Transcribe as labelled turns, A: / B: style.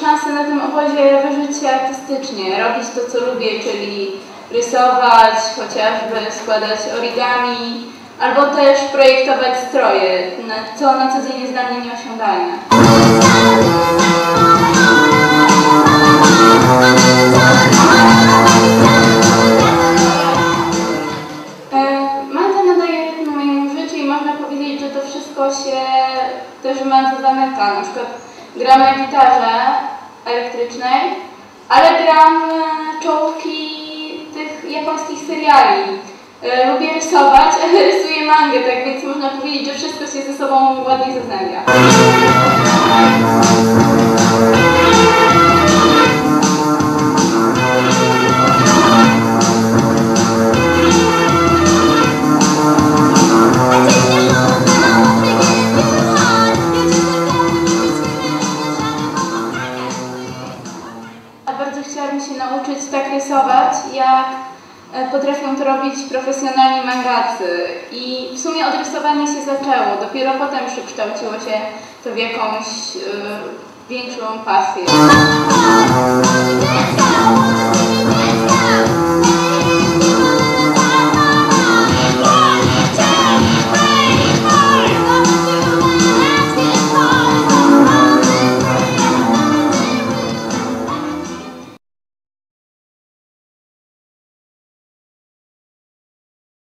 A: szansę na tym obozie wyżyć się artystycznie, robić to co lubię, czyli rysować, chociażby składać origami, albo też projektować stroje, co na co dzień jest dla mnie nieosiągalne. E, Magda nadaje rytm mojemu i można powiedzieć, że to wszystko się też w Mandze zamyka. Na przykład gram na gitarze elektrycznej, ale gram czołówki japońskich seriali. E, Lubię rysować, rysuję mangę, tak więc można powiedzieć, że wszystko się ze sobą ładnie zazębia. Bardzo chciałabym się nauczyć tak rysować, jak potrafią to robić profesjonalni mangacy. I w sumie od rysowania się zaczęło, dopiero potem przekształciło się to w jakąś e, większą pasję.